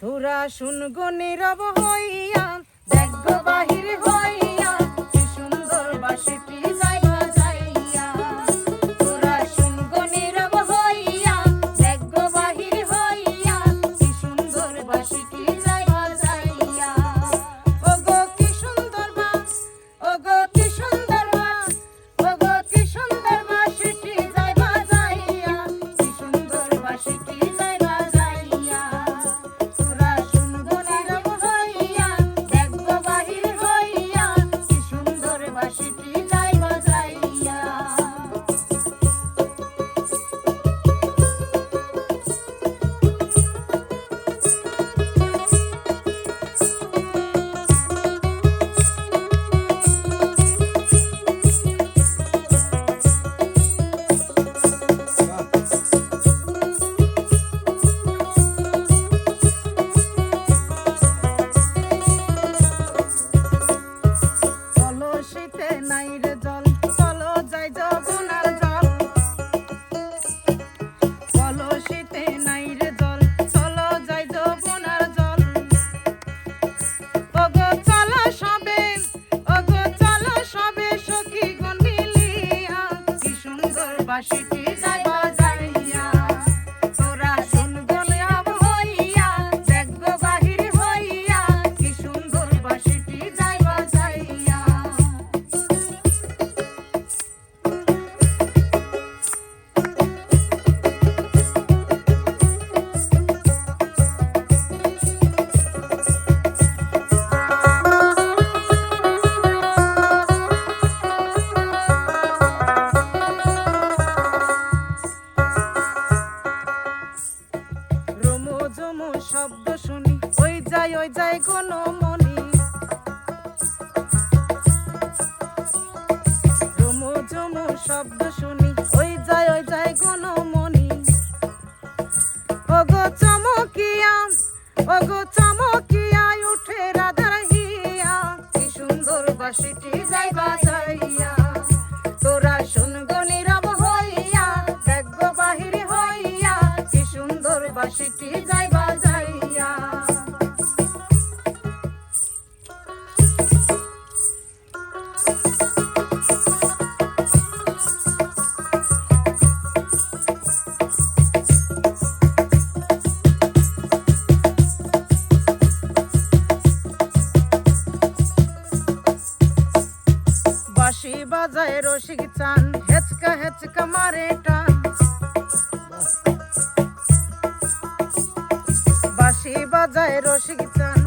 তোরা শুন গো নীরব হইয়া দেখ গো নাই রে জল, চলো যাই যমুনার জল। চলো শীতে নাই রে জল, চলো যাই যমুনার জল। ওগো চলো সবে, ওগো চলো সবে সখী গণ মিলিয়া, কি সুন্দর বাঁশিটি ওই যাই কোনো মনি। রুমু জমো শব্দ শুনি, ওই যাই ওই যাই কোনো মনি। ওগো চমকিয়া ওগো চমকিয়া, উঠে রাধার হিয়া, কি সুন্দর বাসিটি বাজায় রসিক চান হেচকা হেচকা মারে টান। বাঁশি বাজায় রসিক চান